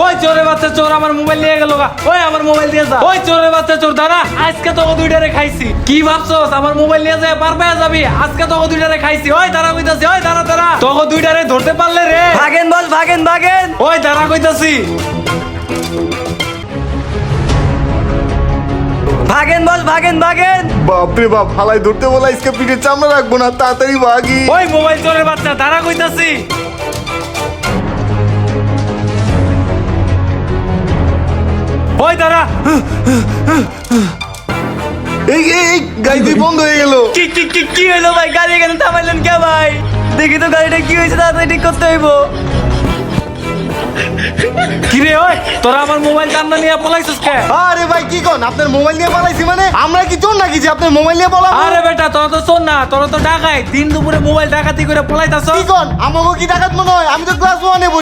ওই চোরের বাচ্চা চোর আমার মোবাইল নিয়ে গেল গা। ওই আমার মোবাইল দিয়ে যা। ওই চোরের বাচ্চা চোর দাঁড়া। আজকে তোকে দুইটারে খাইছি। কি ভাবছস? আমার মোবাইল নিয়ে যায় পার পেয়ে যাবি? আজকে তোকে দুইটারে খাইছি। ওই দাঁড়া কইতাছি ওই দাঁড়া দাঁড়া। তোকে দুইটারে ধরতে পারলে রে। ভাগেন বল ভাগেন ভাগেন। ওই দাঁড়া কইতাছি। ভাগেন বল ভাগেন ভাগেন। বাপরে বাপ হালাই ধরতে বলা আজকে পিঠে চামড়া রাখব না তাড়াতাড়ি ভাগি। ওই মোবাইল চোরের বাচ্চা দাঁড়া কইতাছি। ওই দাঁড়া। এই এই, গাড়ি বন্ধ হয়ে গেল। কি কি কি কি হলো ভাই? গাড়ি এখানে থামাইলেন কে ভাই? দেখি তো গাড়িটা কি হয়েছে তাড়াতাড়ি ঠিক করতে হইব। কিরে ওই তোরা আমার মোবাইল কান্না নিয়ে পলাইছিস কে? আরে ভাই কি কোন? আপনার মোবাইল নিয়ে পালাইছি মানে? আমরা কি চোর নাকি যে আপনার মোবাইল নিয়ে পালাবো? আরে বেটা তোরা তো শোন না তোরা তো ডাকাই দিন দুপুরে মোবাইল ডাকাতি করে পলাইতাছ কি কোন? আমাকে কি ডাকাত মনে হয়? আমি তো ক্লাস ওয়ানে